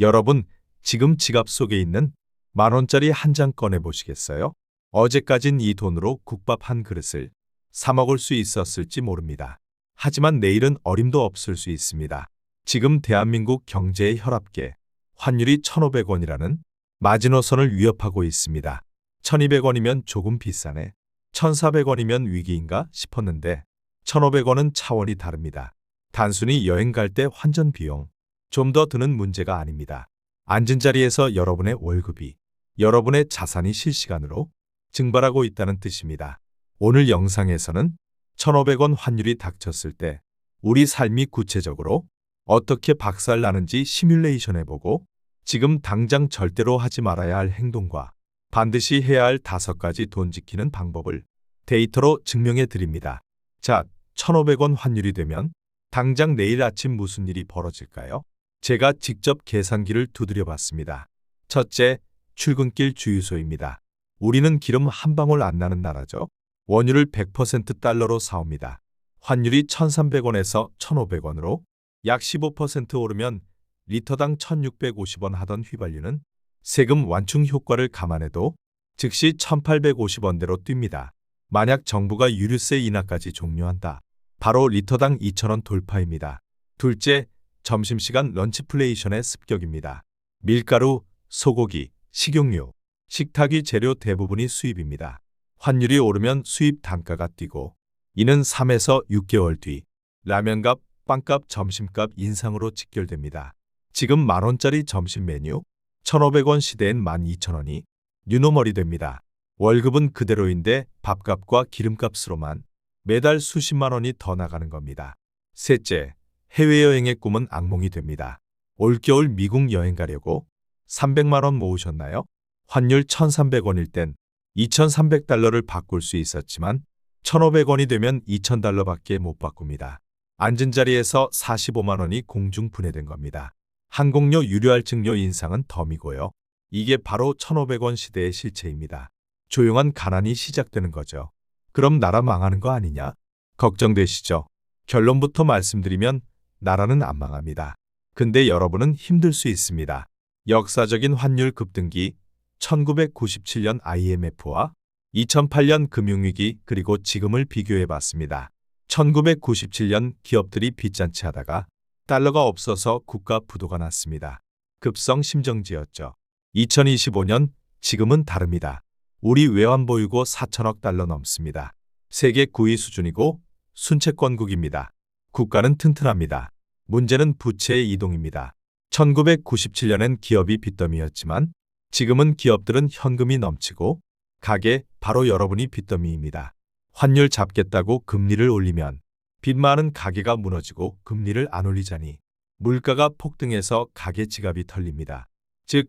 여러분, 지금 지갑 속에 있는 만 원짜리 한 장 꺼내 보시겠어요? 어제까진 이 돈으로 국밥 한 그릇을 사 먹을 수 있었을지 모릅니다. 하지만 내일은 어림도 없을 수 있습니다. 지금 대한민국 경제의 혈압계 환율이 1,500원이라는 마지노선을 위협하고 있습니다. 1,200원이면 조금 비싸네. 1,400원이면 위기인가 싶었는데 1,500원은 차원이 다릅니다. 단순히 여행 갈 때 환전 비용 좀 더 드는 문제가 아닙니다. 앉은 자리에서 여러분의 월급이 여러분의 자산이 실시간으로 증발하고 있다는 뜻입니다. 오늘 영상에서는 1,500원 환율이 닥쳤을 때 우리 삶이 구체적으로 어떻게 박살 나는지 시뮬레이션 해보고 지금 당장 절대로 하지 말아야 할 행동과 반드시 해야 할 다섯 가지 돈 지키는 방법을 데이터로 증명해 드립니다. 자, 1,500원 환율이 되면 당장 내일 아침 무슨 일이 벌어질까요? 제가 직접 계산기를 두드려 봤습니다. 첫째, 출근길 주유소입니다. 우리는 기름 한 방울 안 나는 나라죠. 원유를 100% 달러로 사옵니다. 환율이 1,300원에서 1,500원으로 약 15% 오르면 리터당 1,650원 하던 휘발유는 세금 완충 효과를 감안해도 즉시 1,850원대로 뜁니다. 만약 정부가 유류세 인하까지 종료한다. 바로 리터당 2,000원 돌파입니다. 둘째, 점심시간 런치플레이션의 습격입니다. 밀가루, 소고기, 식용유, 식탁위 재료 대부분이 수입입니다. 환율이 오르면 수입 단가가 뛰고 이는 3에서 6개월 뒤 라면값, 빵값, 점심값 인상으로 직결됩니다. 지금 만원짜리 점심 메뉴 1,500원 시대엔 12,000원이 뉴노멀이 됩니다. 월급은 그대로인데 밥값과 기름값으로만 매달 수십만 원이 더 나가는 겁니다. 셋째, 해외여행의 꿈은 악몽이 됩니다. 올겨울 미국 여행 가려고 300만 원 모으셨나요? 환율 1,300원일 땐 2,300달러를 바꿀 수 있었지만 1,500원이 되면 2,000달러밖에 못 바꿉니다. 앉은 자리에서 45만 원이 공중 분해된 겁니다. 항공료 유료 할증료 인상은 덤이고요. 이게 바로 1,500원 시대의 실체입니다. 조용한 가난이 시작되는 거죠. 그럼 나라 망하는 거 아니냐? 걱정되시죠? 결론부터 말씀드리면 나라는 안 망합니다. 근데 여러분은 힘들 수 있습니다. 역사적인 환율 급등기 1997년 IMF와 2008년 금융위기 그리고 지금을 비교해 봤습니다. 1997년 기업들이 빚잔치 하다가 달러가 없어서 국가 부도가 났습니다. 급성 심정지였죠. 2025년 지금은 다릅니다. 우리 외환 보유고 4천억 달러 넘습니다. 세계 9위 수준이고 순채권국입니다. 국가는 튼튼합니다. 문제는 부채의 이동입니다. 1997년엔 기업이 빚더미였지만 지금은 기업들은 현금이 넘치고 가게 바로 여러분이 빚더미입니다. 환율 잡겠다고 금리를 올리면 빚 많은 가게가 무너지고 금리를 안 올리자니 물가가 폭등해서 가게 지갑이 털립니다. 즉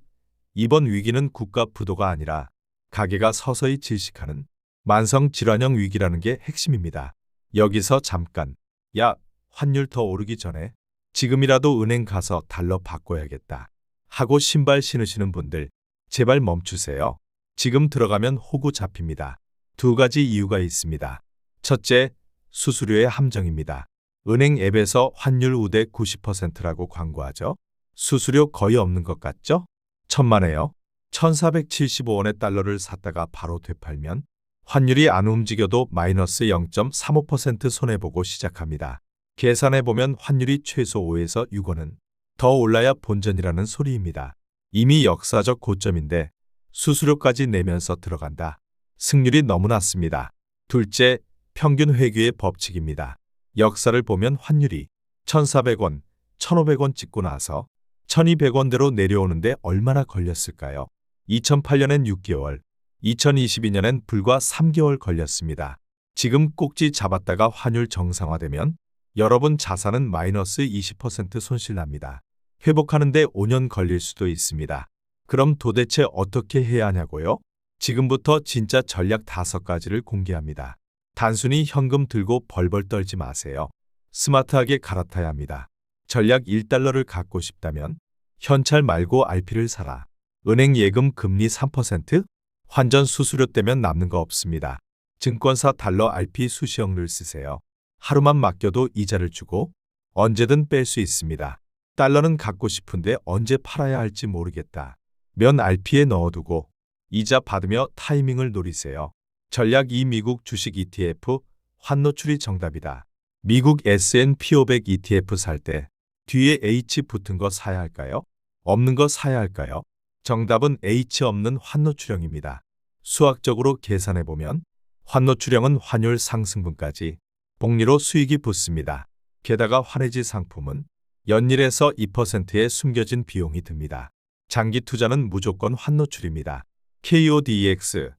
이번 위기는 국가 부도가 아니라 가게가 서서히 질식하는 만성 질환형 위기라는 게 핵심입니다. 여기서 잠깐 야 환율 더 오르기 전에 지금이라도 은행 가서 달러 바꿔야겠다 하고 신발 신으시는 분들 제발 멈추세요. 지금 들어가면 호구 잡힙니다. 두 가지 이유가 있습니다. 첫째, 수수료의 함정입니다. 은행 앱에서 환율 우대 90%라고 광고하죠. 수수료 거의 없는 것 같죠? 천만에요. 1475원의 달러를 샀다가 바로 되팔면 환율이 안 움직여도 마이너스 0.35% 손해보고 시작합니다. 계산해보면 환율이 최소 5에서 6원은 더 올라야 본전이라는 소리입니다. 이미 역사적 고점인데 수수료까지 내면서 들어간다. 승률이 너무 낮습니다. 둘째, 평균 회귀의 법칙입니다. 역사를 보면 환율이 1,400원, 1,500원 찍고 나서 1,200원대로 내려오는데 얼마나 걸렸을까요? 2008년엔 6개월, 2022년엔 불과 3개월 걸렸습니다. 지금 꼭지 잡았다가 환율 정상화되면 여러분 자산은 마이너스 20% 손실납니다. 회복하는데 5년 걸릴 수도 있습니다. 그럼 도대체 어떻게 해야 하냐고요? 지금부터 진짜 전략 다섯 가지를 공개합니다. 단순히 현금 들고 벌벌 떨지 마세요. 스마트하게 갈아타야 합니다. 전략 1달러를 갖고 싶다면 현찰 말고 RP를 사라. 은행 예금 금리 3%? 환전 수수료 떼면 남는 거 없습니다. 증권사 달러 RP 수시형을 쓰세요. 하루만 맡겨도 이자를 주고 언제든 뺄 수 있습니다. 달러는 갖고 싶은데 언제 팔아야 할지 모르겠다. 면 RP에 넣어두고 이자 받으며 타이밍을 노리세요. 전략 2 미국 주식 ETF 환노출이 정답이다. 미국 S&P 500 ETF 살 때 뒤에 H 붙은 거 사야 할까요? 없는 거 사야 할까요? 정답은 H 없는 환노출형입니다. 수학적으로 계산해 보면 환노출형은 환율 상승분까지 복리로 수익이 붙습니다. 게다가 환해지 상품은 연일에서 2%의 숨겨진 비용이 듭니다. 장기 투자는 무조건 환노출입니다. KODX,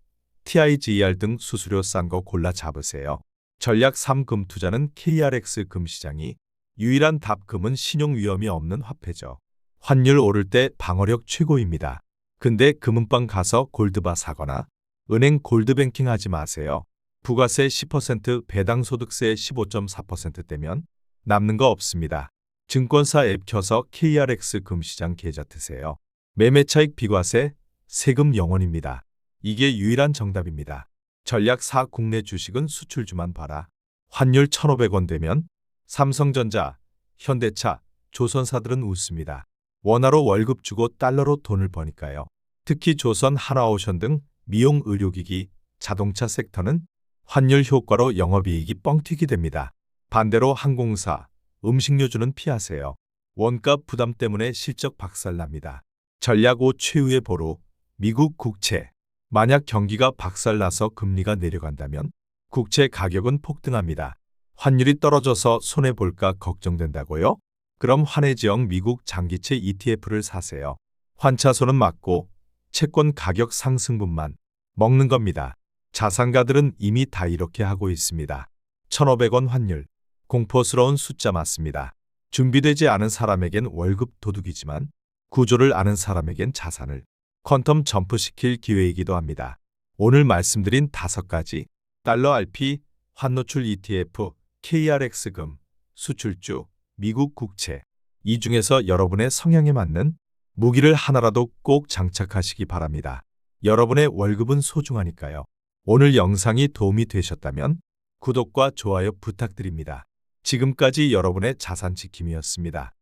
TIGR 등 수수료 싼 거 골라 잡으세요. 전략 3금 투자는 KRX 금시장이 유일한 답금은 신용 위험이 없는 화폐죠. 환율 오를 때 방어력 최고입니다. 근데 금은방 가서 골드바 사거나 은행 골드뱅킹 하지 마세요. 부가세 10% 배당 소득세 15.4%대면 남는 거 없습니다. 증권사 앱 켜서 KRX 금시장 계좌 트세요. 매매 차익 비과세 세금 0원입니다. 이게 유일한 정답입니다. 전략 4 국내 주식은 수출주만 봐라. 환율 1,500원 되면 삼성전자, 현대차, 조선사들은 웃습니다. 원화로 월급 주고 달러로 돈을 버니까요. 특히 조선, 하나오션 등 미용 의료기기, 자동차 섹터는 환율 효과로 영업이익이 뻥튀기 됩니다. 반대로 항공사, 음식료주는 피하세요. 원가 부담 때문에 실적 박살납니다. 전략 5 최후의 보루, 미국 국채. 만약 경기가 박살나서 금리가 내려간다면 국채 가격은 폭등합니다. 환율이 떨어져서 손해볼까 걱정된다고요? 그럼 환해지역 미국 장기채 ETF를 사세요. 환차손은 맞고 채권 가격 상승분만 먹는 겁니다. 자산가들은 이미 다 이렇게 하고 있습니다. 1,500원 환율. 공포스러운 숫자 맞습니다. 준비되지 않은 사람에겐 월급 도둑이지만 구조를 아는 사람에겐 자산을 퀀텀 점프시킬 기회이기도 합니다. 오늘 말씀드린 다섯 가지 달러 RP, 환노출 ETF, KRX금, 수출주, 미국 국채 이 중에서 여러분의 성향에 맞는 무기를 하나라도 꼭 장착하시기 바랍니다. 여러분의 월급은 소중하니까요. 오늘 영상이 도움이 되셨다면 구독과 좋아요 부탁드립니다. 지금까지 여러분의 자산 지킴이었습니다.